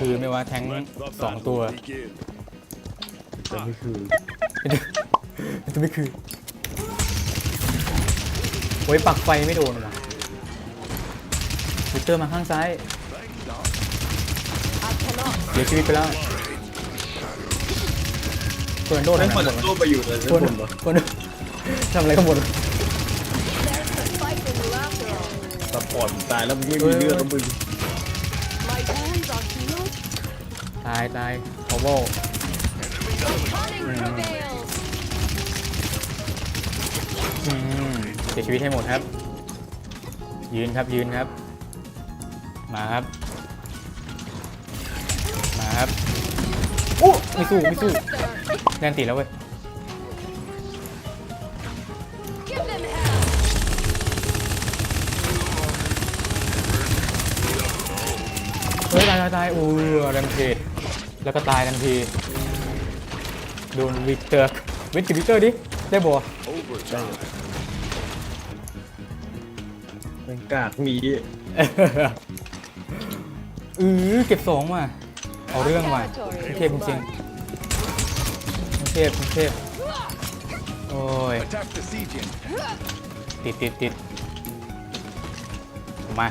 คือไม่ว่าแทงสองตัวแต่ไม่คือมันจะไม่คือโอ้ยปักไฟไม่โดนว่ะวิเตอร์มาข้างซ้ายเสียชีวิตไปแล้วเฟิร์นโดนนั่นะงเปิดตู้ไปอยู่เลยเฟิร์นบนเหรอเฟิร์นทำอะไรข้างบนซัพพอร์ตตายแล้วมึงไม่มีเลือดแล้วมึง ตายตายโอโบ Cunning prevails. อืมเสียชีวิตให้หมดครับ ยืนครับยืนครับ มาครับ มาครับอู้ไม่สู้ไม่สู้แน่นตีแล้วเว้ยายตายตายอู้แรมเพจแล้วก็ตายทันทีโดนวิกเตอร์วิกเตอร์วิกเตอร์ดิได้บ่เป็นกากมีเออเก็บสองว่ะเอาเรื่องว่ะกรุงเทพจริงๆกรุงเทพกรุงเทพโอ้ย Attack the siege in. ติดติดติดมา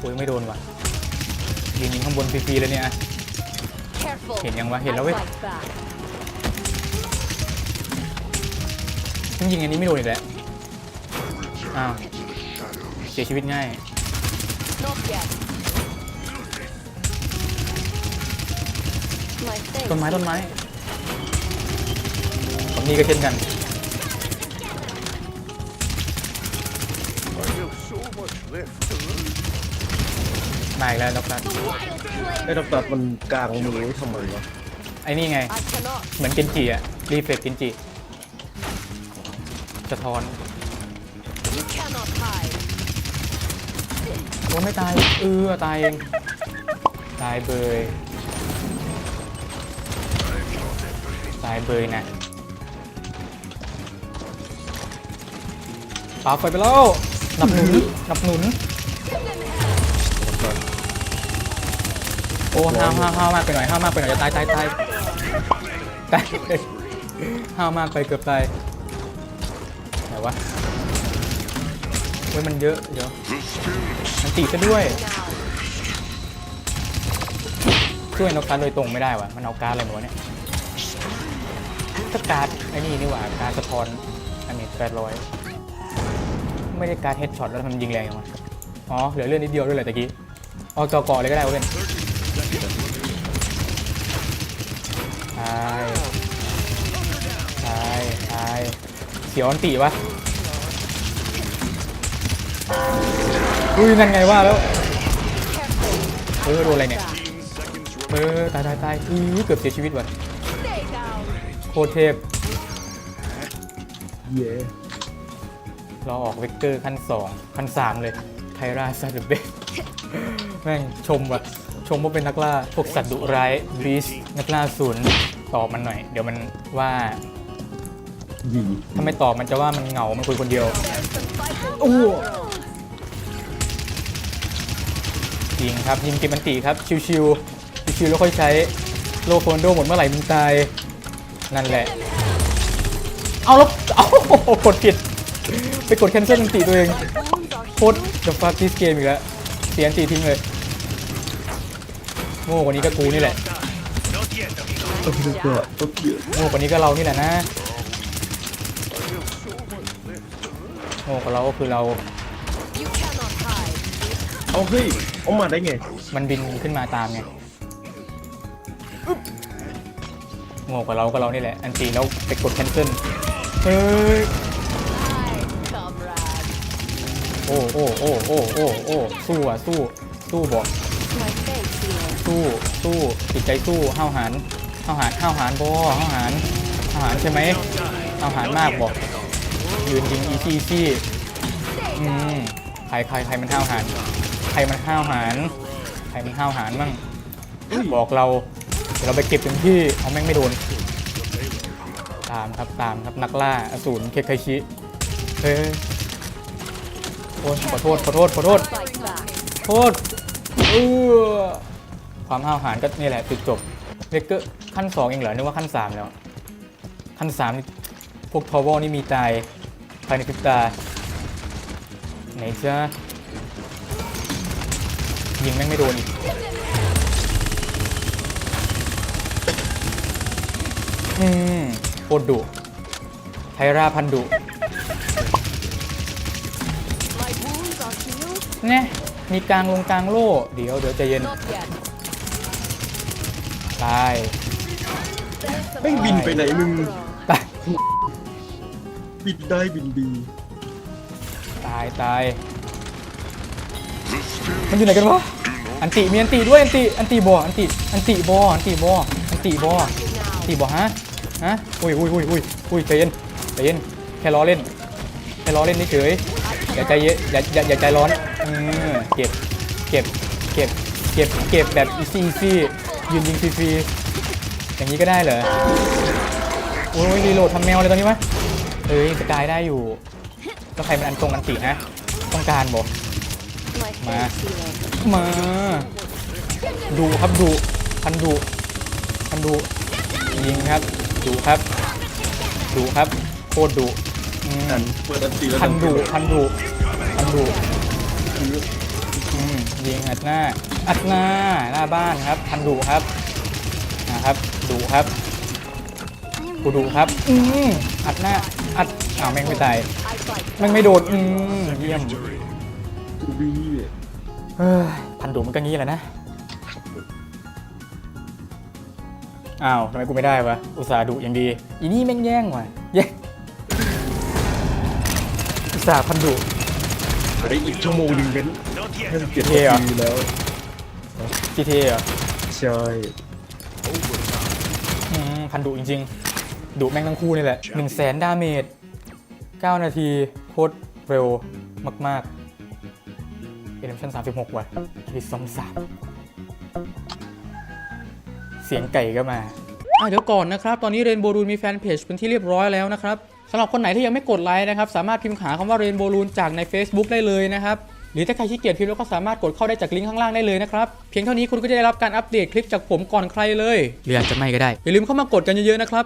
โอ้ยไม่โดนว่ะยิงยิงข้างบนฟรีๆเลยเนี่ยอะ Careful. เห็นยังวะ เห็นแล้วเว้ย I fight back. ต้องยิงอันนี้ไม่โดนอีกแล้วอ้าวเสียชีวิตง่าย Not yet. My face. ต้นไม้ต้นไม้ตรงนี้ก็เช่นกัน มาอีกแล้วด็อกตัส The wild flame. ไอ้ดอกตัดมันกลางมือทำไมวะไอ้นี่ไง I cannot. เหมือนเกนจิอะรีเฟกเกนจิสะท้อน You cannot hide. โอ้ไม่ตาย เออตายเอง ตายเบย ตายเบยนะปาไฟไปแล้วหนับหนุนหนับหนุน อ้ห้าวห้าวห้าวมากไปหน่อยห้าวมากไปหน่อยจะตายตายตายตายห้าวมากไปเกือบตายไหนวะเว้ยมันเยอะเดี๋ยวมันตีซะด้วยช่วยนกการโดยตรงไม่ได้วะมันเอาการอะไรมาวะเนี่ยก็การไอ้นี่นี่หว่าการสะท้อนอันนี้แปดร้อยไม่ได้การเฮดช็อตแล้วมันยิงแรงยังวะอ๋อเหลือเลื่อดนิดเดียวด้วยเลยตะกี้ออกจอกอเลยก็ได้เว้ย ตายตายตายเสียวอันตีวะอุ้ยนั่นไงว่าแล้วเออโดนอะไรเนี่ยเออตายตายตายอือเกือบเสียชีวิตว่ะ Stay down. โคตรเทพเย่เราออกเวกเตอร์ขั้น2ขั้น3เลยไทราซาดูเบสแม่งชมว่ะ ชมว่าเป็นนักล่า พวกสัตว์ดุร้ายบีสนักล่าศูนย์ตอบมันหน่อย เดี๋ยวมันว่าดีถ้าไม่ตอบมันจะว่ามันเหงา มันคุยคนเดียว Ooh. ยิงครับยิงเกมมันตีครับ ชิวๆชิวๆแล้วค่อยใช้โลโคนโดหมดเมื่อไหร่มึงตาย นั่นแหละ เอาแล้วเอากดผิด ไปกดแคนเซิลมันตีตัวเองโคตร the fuck this game อีกแล้วเสียนตีทิ้งเลย ง่กว่านี้ก็กูนี่แหละต้องเลือดก็ต้องเยอะโง่กว่านี้ก็เรานี่แหละนะโง่กว่าเราก็คือเรา You cannot hide. เอาเฮ้ยเอามาได้ไง มันบินขึ้นมาตามไงโง่กว่าเราก็เรานี่แหละ อันตีแล้วไปกดแคนเซิลเฮ้ย Hi, comrade. โอ้โอ้โอ้โอ้โอ้โอ้สู้อะสู้สู้บอก My face heals. สู้สู้จิตใจสู้ห้าวหาญห้าวหาญห้าวหาญบอห้าวหาญห้าวหาญใช่ไหมห้าวหาญมากบอกยืนยิงอีซี่ซี่ Stay อื down. มใครใครใครมันห้าวหาญใครมันห้าวหาญใครมันห้าวหาญมั่งบอกเราเดี๋ยวเราไปเก็บถึงที่เอาแม่งไม่โดนตามครับตามครับนักล่าอสูรเคไคชิเฮ้ยโอ้ยขอโทษขอโทษขอโทษ Fight back. โทษเออ ความห้าวหาญก็นี่แหละจุดจบเวกเกอร์ขั้นสองเองเหรอนึกว่าขั้นสามแล้ว ขั้นสามนี่พวกทอวอนี่มีตายภายในพริบตา ไหนจ้ายิงแม่งไม่โดนอีกอืมโคตรดุไทราพันดุ My wounds are healed. เนี่ยมีกลางลงกลางโล่ เดี๋ยวเดี๋ยวใจเย็น Not yet. ตาย There's some ไม่บินไปไหนมึงตายบินได้บินดีตายตายมันอยู่ไหนกันวะอันติมีอันติด้วยอันติอันติบออันติอันติบออันติบออันติบออันติบอฮะฮะอุ้ยอุ้ยอุ้ยอุ้ยอุ้ยใจเย็นใจเย็นแค่ล้อเล่นแค่ล้อเล่นเฉยๆอย่าใจเย็นอย่าอย่าอย่าใจร้อนเออเก็บเก็บเก็บเก็บเก็บแบบอีซี่ซี่ ยืนยิงฟรีๆอย่างนี้ก็ได้เหรอโอ้ยรีโหลดทำแมวเลยตอนนี้วะเอ้ยสกายได้อยู่แล้วใครมันอันตรงอันติฮะต้องการบอก My Ma. face healed. มา ดูครับดูพันดูพันดูยิงครับดูครับดูครับโคตรดูอืมอันเปิดอันตีแล้วพันดูพันดูพันดูอืม ยิงอัดหน้า อัดหน้าหน้าบ้านครับพันดูครับนะครับดูครับกูดูครับอืมอัดหน้าอัดอ้าวแม่งไม่ตายแม่งไม่โดนอืมเยี่ยมเฮ้ยพันดุมันก็งี้แหละนะอ้าวทำไมกูไม่ได้วะอุตส่าห์ดุอย่างดี อีนี่แม่งแย่งว่ะแย่งอุตส่าห์พันดุ ไอ้อีกชั่วโมงหนึ่งเป็นให้มันเจ็ดเท่อะ นาทีแล้วจีเทเหรอใช่อืมพันดุจริงๆดุแม่งทั้งคู่นี่แหละ1นึ่งแสนดาเมจ9นาทีโคตรเร็วมากๆเอเดมชั่น36 ว่ะคิดสองสามเสียงไก่ก็มา อะเดี๋ยวก่อนนะครับ ตอนนี้เรนโบ o ูนมีแฟนเพจเป็นที่เรียบร้อยแล้วนะครับ สำหรับคนไหนที่ยังไม่กดไลค์นะครับ สามารถพิมพ์หาคำว่าเรนโบ o ูนจากใน Facebook ได้เลยนะครับ หรือถ้าใครขี้เกียจพิมพ์แล้วก็สามารถกดเข้าได้จากลิงก์ข้างล่างได้เลยนะครับ เพียงเท่านี้คุณก็จะได้รับการอัปเดตคลิปจากผมก่อนใครเลยหรืออาจจะไม่ก็ได้อย่าลืมเข้ามากดกันเยอะๆนะครับ